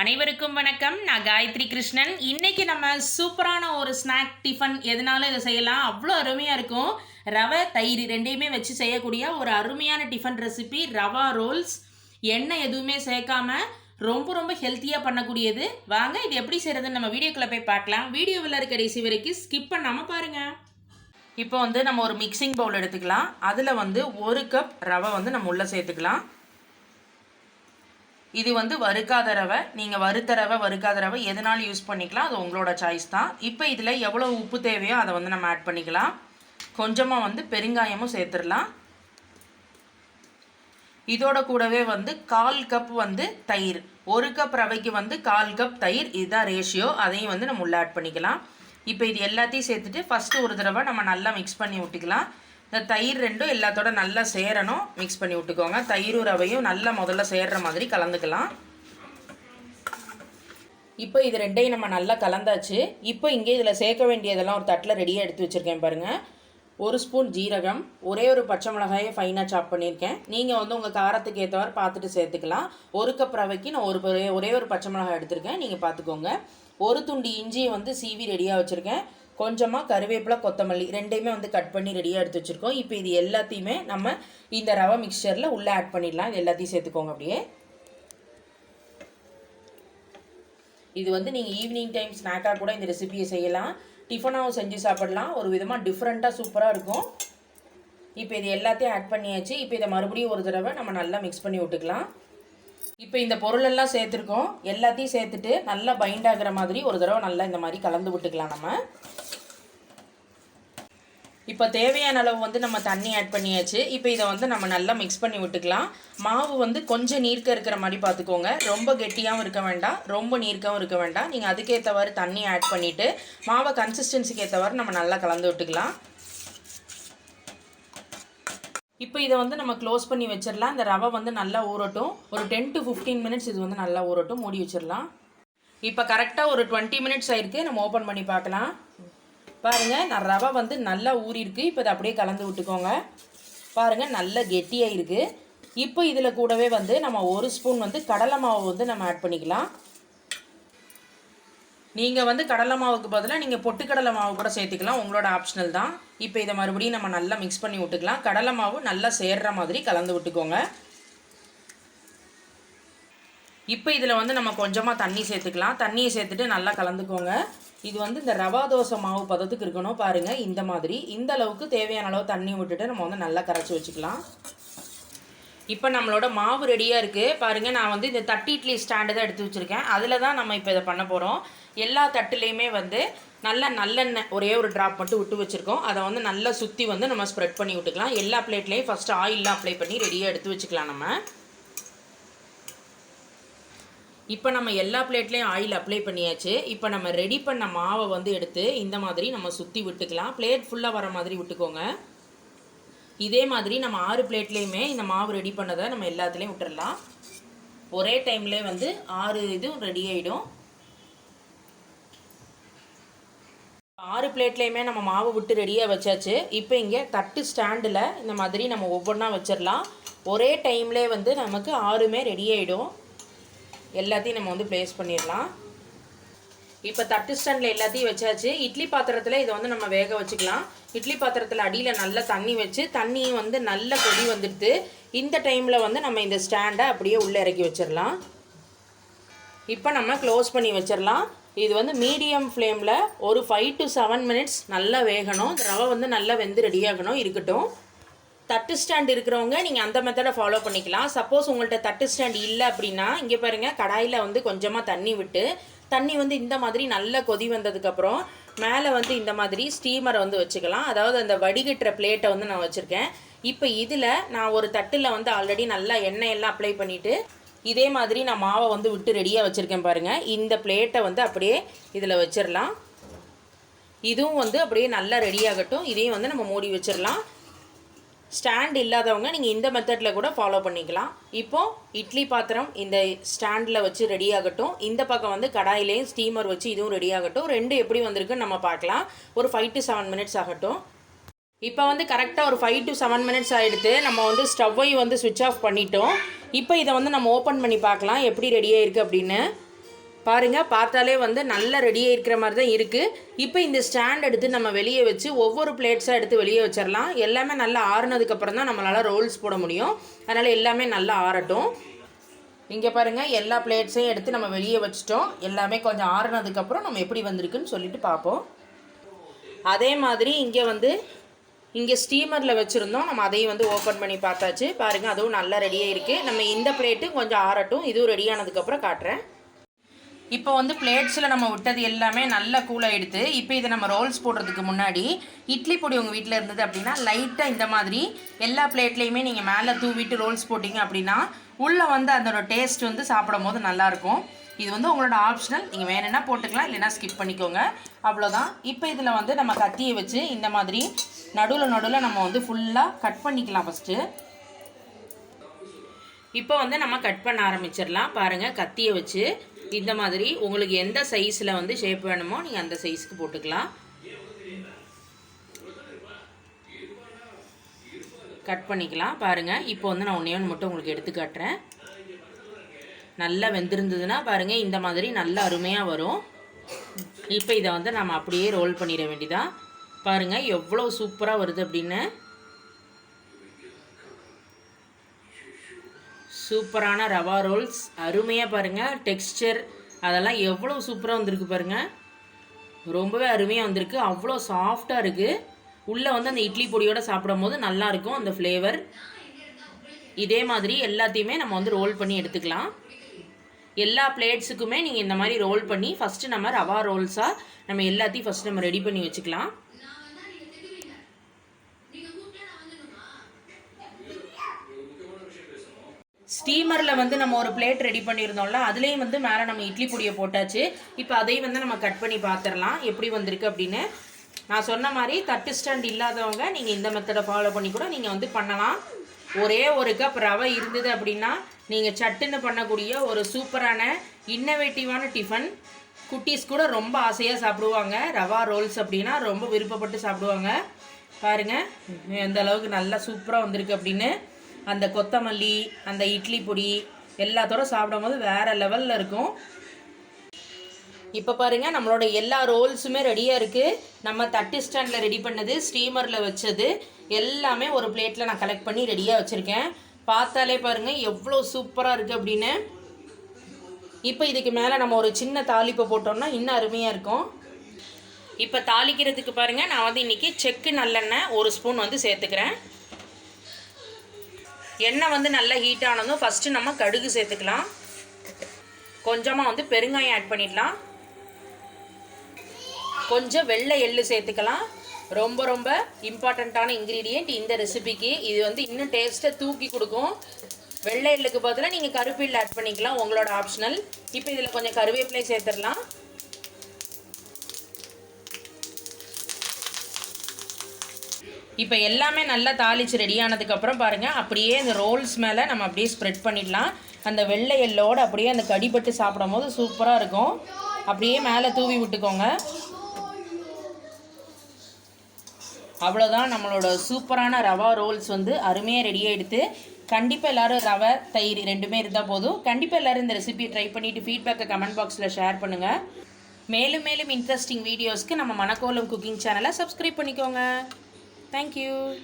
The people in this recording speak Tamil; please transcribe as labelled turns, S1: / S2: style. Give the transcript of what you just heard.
S1: அனைவருக்கும் வணக்கம். நான் காயத்ரி கிருஷ்ணன். இன்னைக்கு நம்ம சூப்பரான ஒரு ஸ்நாக் டிஃபன் எதனால இதை செய்யலாம். அவ்வளோ அருமையாக இருக்கும். ரவை தயிர் ரெண்டையுமே வச்சு செய்யக்கூடிய ஒரு அருமையான டிஃபன் ரெசிபி ரவா ரோல்ஸ். எண்ணெய் எதுவுமே சேர்க்காம ரொம்ப ரொம்ப ஹெல்த்தியாக பண்ணக்கூடியது. வாங்க இது எப்படி செய்கிறதுன்னு நம்ம வீடியோக்குள்ளே போய் பார்க்கலாம். வீடியோவில் இருக்க கடைசி வரைக்கும் ஸ்கிப் பண்ணாமல் பாருங்கள் இப்போ வந்து நம்ம ஒரு மிக்சிங் பவுல் எடுத்துக்கலாம். அதில் வந்து ஒரு கப் ரவை வந்து நம்ம உள்ளே சேர்த்துக்கலாம். இது வந்து வறுக்காத ரவை. நீங்கள் வறுத்த ரவை வறுக்காத ரவை எதனாலும் யூஸ் பண்ணிக்கலாம்? அது உங்களோட சாய்ஸ் தான். இப்போ இதில் எவ்வளோ உப்பு தேவையோ அதை வந்து நம்ம ஆட் பண்ணிக்கலாம். கொஞ்சமாக வந்து பெருங்காயமும் சேர்த்துடலாம். இதோட கூடவே வந்து கால் கப் வந்து தயிர். ஒரு கப் ரவைக்கு வந்து கால் கப் தயிர். இதுதான் ரேஷியோ அதையும் வந்து நம்ம உள்ளே ஆட் பண்ணிக்கலாம். இப்போ இது எல்லாத்தையும் சேர்த்துட்டு ஃபஸ்ட்டு ஒரு தடவை நம்ம நல்லா மிக்ஸ் பண்ணி விட்டுக்கலாம் இந்த தயிர் ரெண்டும் எல்லாத்தோட நல்லா சேரணும். மிக்ஸ் பண்ணி விட்டுக்கோங்க. தயிரும் ரவையும் நல்லா முதல்ல சேர்ற மாதிரி கலந்துக்கலாம். இப்போ இது ரெண்டையும் நம்ம நல்லா கலந்தாச்சு. இப்போ இங்கே இதில் சேர்க்க வேண்டியதெல்லாம் ஒரு தட்டில் ரெடியாக எடுத்து வச்சுருக்கேன் பாருங்கள் ஒரு ஸ்பூன் ஜீரகம் ஒரே ஒரு பச்சை மிளகாயை ஃபைனாக சாப் பண்ணியிருக்கேன். நீங்கள் வந்து உங்கள் காரத்துக்கு ஏற்றவாறு பார்த்துட்டு சேர்த்துக்கலாம். ஒரு கப் ரவைக்கு நான் ஒரு ஒரே ஒரே ஒரு பச்சை மிளகாய் எடுத்திருக்கேன். நீங்கள் பார்த்துக்கோங்க. ஒரு துண்டு இஞ்சியை வந்து சீவி ரெடியாக வச்சுருக்கேன். கொஞ்சமாக கருவேப்பிலை கொத்தமல்லி ரெண்டையுமே வந்து கட் பண்ணி ரெடியாக எடுத்து வச்சுருக்கோம். இப்போ இது எல்லாத்தையுமே நம்ம இந்த ரவை மிக்சரில் உள்ளே ஆட் பண்ணிடலாம். இது எல்லாத்தையும் சேர்த்துக்கோங்க அப்படியே. இது வந்து நீங்கள் ஈவினிங் டைம் ஸ்நாக்காக கூட இந்த ரெசிபியை செய்யலாம். டிஃபனாகவும் செஞ்சு சாப்பிடலாம். ஒரு விதமாக டிஃப்ரெண்ட்டாக சூப்பராக இருக்கும். இப்போ இது எல்லாத்தையும் ஆட் பண்ணியாச்சு. இப்போ இதை மறுபடியும் ஒரு தடவை நம்ம நல்லா மிக்ஸ் பண்ணி விட்டுக்கலாம். இப்போ இந்த பொருளெல்லாம் சேர்த்துருக்கோம். எல்லாத்தையும் சேர்த்துட்டு நல்லா பைண்ட் ஆகிற மாதிரி ஒரு தடவை நல்லா இந்த மாதிரி கலந்து விட்டுக்கலாம் நம்ம. இப்போ தேவையான அளவு வந்து நம்ம தண்ணி ஆட் பண்ணியாச்சு. இப்போ இதை வந்து நம்ம நல்லா மிக்ஸ் பண்ணி விட்டுக்கலாம். மாவு வந்து கொஞ்சம் நீர்க்க இருக்கிற மாதிரி பார்த்துக்கோங்க. ரொம்ப கெட்டியாகவும் இருக்க வேண்டாம். ரொம்ப நீர்க்கவும் இருக்க வேண்டாம். நீங்கள் அதுக்கேற்றவாறு தண்ணி ஆட் பண்ணிவிட்டு மாவை கன்சிஸ்டன்சிக்கு ஏற்றவாறு நம்ம நல்லா கலந்து விட்டுக்கலாம். இப்போ இதை வந்து நம்ம க்ளோஸ் பண்ணி வச்சிடலாம். இந்த ரவை வந்து நல்லா ஊறட்டும். ஒரு டென் டு ஃபிஃப்டீன் மினிட்ஸ் இது வந்து நல்லா ஊறட்டும். மூடி வச்சிடலாம். இப்போ கரெக்டாக ஒரு டுவெண்ட்டி மினிட்ஸ் ஆயிருக்கு. நம்ம ஓப்பன் பண்ணி பார்க்கலாம். பாருங்கள் நான் ரவை வந்து நல்லா ஊறிருக்கு இப்போ இதை அப்படியே கலந்து விட்டுக்கோங்க. பாருங்கள் நல்ல கெட்டியாக இருக்குது இப்போ இதில் கூடவே வந்து நம்ம ஒரு ஸ்பூன் வந்து கடலை மாவு வந்து நம்ம ஆட் பண்ணிக்கலாம். நீங்கள் வந்து கடலை மாவுக்கு பதிலாக நீங்கள் பொட்டுக்கடலை மாவு கூட சேர்த்துக்கலாம். உங்களோட ஆப்ஷனல் தான். இப்போ இதை மறுபடியும் நம்ம நல்லா மிக்ஸ் பண்ணி விட்டுக்கலாம். கடலை மாவு நல்லா சேர்ற மாதிரி கலந்து விட்டுக்கோங்க. இப்போ இதில் வந்து நம்ம கொஞ்சமாக தண்ணி சேர்த்துக்கலாம். தண்ணியை சேர்த்துட்டு நல்லா கலந்துக்கோங்க. இது வந்து இந்த ரவா தோசை மாவு பதத்துக்கு இருக்கணும் பாருங்கள் இந்த மாதிரி. இந்த அளவுக்கு தேவையான அளவு தண்ணி விட்டுட்டு நம்ம வந்து நல்லா கரைச்சி வச்சுக்கலாம். இப்போ நம்மளோட மாவு ரெடியாக இருக்குது பாருங்கள் நான் வந்து இந்த தட்டு இட்லி ஸ்டாண்டு தான் எடுத்து வச்சுருக்கேன். அதில் தான் நம்ம இப்போ இதை பண்ண போகிறோம் எல்லா தட்டுலேயுமே வந்து நல்ல நல்லெண்ணெய் ஒரே ஒரு ட்ராப் மட்டும் விட்டு வச்சுருக்கோம். அதை வந்து நல்லா சுற்றி வந்து நம்ம ஸ்ப்ரெட் பண்ணி விட்டுக்கலாம். எல்லா பிளேட்லேயும் ஃபஸ்ட்டு ஆயிலெலாம் அப்ளை பண்ணி ரெடியாக எடுத்து வச்சுக்கலாம் நம்ம. இப்போ நம்ம எல்லா பிளேட்லேயும் ஆயில் அப்ளை பண்ணியாச்சு. இப்போ நம்ம ரெடி பண்ண மாவை வந்து எடுத்து இந்த மாதிரி நம்ம சுற்றி விட்டுக்கலாம். பிளேட் ஃபுல்லாக வர மாதிரி விட்டுக்கோங்க. இதே மாதிரி நம்ம ஆறு பிளேட்லேயுமே இந்த மாவு ரெடி பண்ணதை நம்ம எல்லாத்துலேயும் விட்டுறலாம். ஒரே டைம்லேயே வந்து ஆறு இதுவும் ரெடி ஆகிடும் ஆறு பிளேட்லேயுமே நம்ம மாவு விட்டு ரெடியாக வச்சாச்சு. இப்போ இங்கே தட்டு ஸ்டாண்டில் இந்த மாதிரி நம்ம ஒவ்வொன்றா வச்சிடலாம் ஒரே டைம்லேயே வந்து நமக்கு ஆறுமே ரெடி ஆகிடும் எல்லாத்தையும் நம்ம வந்து ப்ளேஸ் பண்ணிடலாம். இப்போ தட்டு ஸ்டாண்டில் எல்லாத்தையும் வச்சாச்சு. இட்லி பாத்திரத்தில் இதை வந்து நம்ம வேக வச்சுக்கலாம். இட்லி பாத்திரத்தில் அடியில் நல்லா தண்ணி வச்சு தண்ணியும் வந்து நல்ல கொதி வந்துடுது. இந்த டைமில் வந்து நம்ம இந்த ஸ்டாண்டை அப்படியே உள்ளே இறக்கி வச்சிடலாம். இப்போ நம்ம க்ளோஸ் பண்ணி வச்சிடலாம். இது வந்து மீடியம் ஃப்ளேமில் ஒரு ஃபைவ் டு செவன் மினிட்ஸ் நல்லா வேகணும். ரவை வந்து நல்லா வெந்து ரெடியாகணும் இருக்கட்டும். தட்டு ஸ்டாண்ட் இருக்கிறவங்க நீங்கள் அந்த மெத்தடை ஃபாலோ பண்ணிக்கலாம். சப்போஸ் உங்கள்கிட்ட தட்டு ஸ்டாண்ட் இல்லை அப்படின்னா இங்கே பாருங்கள் கடாயில் வந்து கொஞ்சமாக தண்ணி விட்டு தண்ணி வந்து இந்த மாதிரி நல்லா கொதி வந்ததுக்கப்புறம் மேலே வந்து இந்த மாதிரி ஸ்டீமரை வந்து வச்சுக்கலாம். அதாவது அந்த வடிகட்டுற பிளேட்டை வந்து நான் வச்சுருக்கேன். இப்போ இதில் நான் ஒரு தட்டில் வந்து ஆல்ரெடி நல்லா எண்ணெய் எல்லாம் அப்ளை பண்ணிவிட்டு இதே மாதிரி நான் மாவை வந்து விட்டு ரெடியாக வச்சுருக்கேன் பாருங்கள் இந்த பிளேட்டை வந்து அப்படியே இதில் வச்சிடலாம் இதுவும் வந்து அப்படியே நல்லா ரெடி ஆகட்டும். இதையும் வந்து நம்ம மூடி வச்சிடலாம் ஸ்டாண்ட் இல்லாதவங்க நீங்கள் இந்த மெத்தடில் கூட ஃபாலோ பண்ணிக்கலாம். இப்போது இட்லி பாத்திரம் இந்த ஸ்டாண்டில் வச்சு ரெடி ஆகட்டும். இந்த பக்கம் வந்து கடாயிலையும் ஸ்டீமர் வச்சு இதுவும் ரெடி ஆகட்டும். ரெண்டு எப்படி வந்திருக்குன்னு நம்ம பார்க்கலாம். ஒரு ஃபைவ் டு செவன் மினிட்ஸ் ஆகட்டும். இப்போ வந்து கரெக்டாக ஒரு ஃபைவ் டு செவன் மினிட்ஸ் ஆகிடுது நம்ம வந்து ஸ்டவ்வையும் வந்து சுவிட்ச் ஆஃப் பண்ணிட்டோம். இப்போ இதை வந்து நம்ம ஓப்பன் பண்ணி பார்க்கலாம். எப்படி ரெடியாக இருக்குது அப்படின்னு. பாருங்க பார்த்தாலே வந்து நல்லா ரெடியாக இருக்கிற மாதிரி தான் இருக்குது இப்போ இந்த ஸ்டாண்ட் எடுத்து நம்ம வெளியே வச்சு ஒவ்வொரு பிளேட்ஸாக எடுத்து வெளியே வச்சிடலாம் எல்லாமே நல்லா ஆறுனதுக்கப்புறம் தான் நம்மளால் ரோல்ஸ் போட முடியும். அதனால் எல்லாமே நல்லா ஆறட்டும். இங்கே பாருங்கள் எல்லா பிளேட்ஸையும் எடுத்து நம்ம வெளியே வச்சிட்டோம். எல்லாமே கொஞ்சம் ஆறுனதுக்கப்புறம் நம்ம எப்படி வந்திருக்குன்னு சொல்லிட்டு பார்ப்போம். அதே மாதிரி இங்கே வந்து இங்கே ஸ்டீமரில் வச்சுருந்தோம். நம்ம அதையும் வந்து ஓப்பன் பண்ணி பார்த்தாச்சு. பாருங்கள் அதுவும் நல்லா ரெடியாக இருக்குது நம்ம இந்த பிளேட்டு கொஞ்சம் ஆறட்டும். இதுவும் ரெடியானதுக்கப்புறம் காட்டுறேன். இப்போ வந்து பிளேட்ஸில் நம்ம விட்டது எல்லாமே நல்லா கூலாக இப்போ இதை நம்ம ரோல்ஸ் போடுறதுக்கு முன்னாடி இட்லி பொடி உங்கள் வீட்டில் இருந்தது அப்படின்னா லைட்டாக இந்த மாதிரி எல்லா பிளேட்லேயுமே நீங்கள் மேலே தூவிட்டு ரோல்ஸ் போட்டிங்க அப்படின்னா உள்ளே வந்து அதோட டேஸ்ட் வந்து சாப்பிடும் போது நல்லாயிருக்கும். இது வந்து உங்களோட ஆப்ஷனல் நீங்கள் வேணும்னா போட்டுக்கலாம் இல்லைன்னா ஸ்கிப் பண்ணிக்கோங்க. அவ்வளோதான். இப்போ இதில் வந்து நம்ம கத்தியை வச்சு இந்த மாதிரி நடுவில் நடுவில் நம்ம வந்து ஃபுல்லாக கட் பண்ணிக்கலாம் ஃபஸ்ட்டு இப்போ வந்து நம்ம கட் பண்ண ஆரம்பிச்சிடலாம். பாருங்கள் கத்தியை வச்சு இந்த மாதிரி உங்களுக்கு எந்த சைஸில் வந்து ஷேப் வேணுமோ நீங்கள் அந்த சைஸ்க்கு போட்டுக்கலாம். கட் பண்ணிக்கலாம். பாருங்கள் இப்போ வந்து நான் ஒன்றே ஒன்று மட்டும் உங்களுக்கு எடுத்து காட்டுறேன். நல்லா வெந்திருந்ததுன்னா பாருங்கள் இந்த மாதிரி நல்லா அருமையாக வரும். இப்போ இதை வந்து நம்ம அப்படியே ரோல் பண்ணிட வேண்டியதான் பாருங்கள் எவ்வளோ சூப்பராக வருது அப்படின்னு. சூப்பரான ரவா ரோல்ஸ். அருமையாக பாருங்கள் டெக்ஸ்சர் அதெல்லாம் எவ்வளோ சூப்பராக வந்திருக்கு பாருங்கள் ரொம்பவே அருமையாக வந்திருக்கு. அவ்வளோ சாஃப்டாக இருக்குது உள்ளே வந்து அந்த இட்லி பொடியோடு சாப்பிடும் போது நல்லாயிருக்கும் அந்த ஃப்ளேவர் இதே மாதிரி எல்லாத்தையுமே நம்ம வந்து ரோல் பண்ணி எடுத்துக்கலாம். எல்லா பிளேட்ஸுக்குமே நீங்கள் இந்த மாதிரி ரோல் பண்ணி ஃபஸ்ட்டு நம்ம ரவா ரோல்ஸாக நம்ம எல்லாத்தையும் ஃபஸ்ட்டு நம்ம ரெடி பண்ணி வச்சுக்கலாம். ஸ்டீமரில் வந்து நம்ம ஒரு பிளேட் ரெடி பண்ணியிருந்தோம்ல அதுலேயும் வந்து மேலே நம்ம இட்லி பொடியை போட்டாச்சு. இப்போ அதையும் வந்து நம்ம கட் பண்ணி பார்த்துடலாம் எப்படி வந்திருக்கு அப்படின்னு. நான் சொன்ன மாதிரி தட்டு ஸ்டாண்ட் இல்லாதவங்க நீங்கள் இந்த மெத்தடை ஃபாலோ பண்ணி கூட நீங்கள் வந்து பண்ணலாம். ஒரே ஒரு கப் ரவை இருந்தது அப்படின்னா நீங்கள் சட்டுன்னு பண்ணக்கூடிய ஒரு சூப்பரான இன்னோவேட்டிவான டிஃபன் குட்டீஸ் கூட ரொம்ப ஆசையாக சாப்பிடுவாங்க. ரவா ரோல்ஸ் அப்படின்னா ரொம்ப விருப்பப்பட்டு சாப்பிடுவாங்க. பாருங்கள் எந்த அளவுக்கு நல்லா சூப்பராக வந்திருக்கு அப்படின்னு. அந்த கொத்தமல்லி அந்த இட்லி பொடி எல்லாத்தோட சாப்பிடும்போது வேறு லெவலில் இருக்கும். இப்போ பாருங்க நம்மளோட எல்லா ரோல்ஸுமே ரெடியாக இருக்குது நம்ம தட்டு ஸ்டாண்டில் ரெடி பண்ணது ஸ்டீமரில் வச்சது எல்லாமே ஒரு பிளேட்டில் நான் கலெக்ட் பண்ணி ரெடியாக வச்சுருக்கேன். பார்த்தாலே பாருங்கள் எவ்வளோ சூப்பராக இருக்குது அப்படின்னு. இப்போ இதுக்கு மேலே நம்ம ஒரு சின்ன தாளிப்பை போட்டோம்னா இன்னும் அருமையாக இருக்கும். இப்போ தாளிக்கிறதுக்கு பாருங்கள் நான் வந்து இன்றைக்கி செக்கு நல்லெண்ணெய் ஒரு ஸ்பூன் வந்து சேர்த்துக்கிறேன். எண்ணெய் வந்து நல்லா ஹீட் ஆனதும் ஃபஸ்ட்டு நம்ம கடுகு சேர்த்துக்கலாம். கொஞ்சமாக வந்து பெருங்காயம் ஆட் பண்ணிடலாம். கொஞ்சம் வெள்ளை எள்ளு சேர்த்துக்கலாம். ரொம்ப ரொம்ப இம்பார்ட்டண்ட்டான இன்க்ரீடியண்ட் இந்த ரெசிபிக்கு இது வந்து இன்னும் டேஸ்ட்டை தூக்கி கொடுக்கும். வெள்ளை எள்ளுக்கு பதிலாக நீங்கள் கருவேப்பிலை ஆட் பண்ணிக்கலாம். உங்களோட ஆப்ஷனல் இப்போ இதில் கொஞ்சம் கருவேப்பிலை சேர்த்துடலாம். இப்போ எல்லாமே நல்லா தாளித்து ரெடி ஆனதுக்கப்புறம் பாருங்கள் அப்படியே இந்த ரோல்ஸ் மேலே நம்ம அப்படியே ஸ்ப்ரெட் பண்ணிடலாம். அந்த வெள்ளை எல்லோடு அப்படியே அந்த கடிபட்டு சாப்பிடும் போது சூப்பராக இருக்கும். அப்படியே மேலே தூவி விட்டுக்கோங்க. அவ்வளோதான் நம்மளோட சூப்பரான ரவா ரோல்ஸ் வந்து அருமையாக ரெடி ஆகிடுத்து கண்டிப்பாக எல்லோரும் ரவை தயிர் ரெண்டுமே இருந்தால் போதும். கண்டிப்பாக எல்லோரும் இந்த ரெசிபியை ட்ரை பண்ணிவிட்டு ஃபீட்பேக்கை கமெண்ட் பாக்ஸில் ஷேர் பண்ணுங்கள் மேலும் மேலும் இன்ட்ரெஸ்டிங் வீடியோஸ்க்கு நம்ம மணக்கோலம் குக்கிங் சேனலை சப்ஸ்கிரைப் பண்ணிக்கோங்க. Thank you.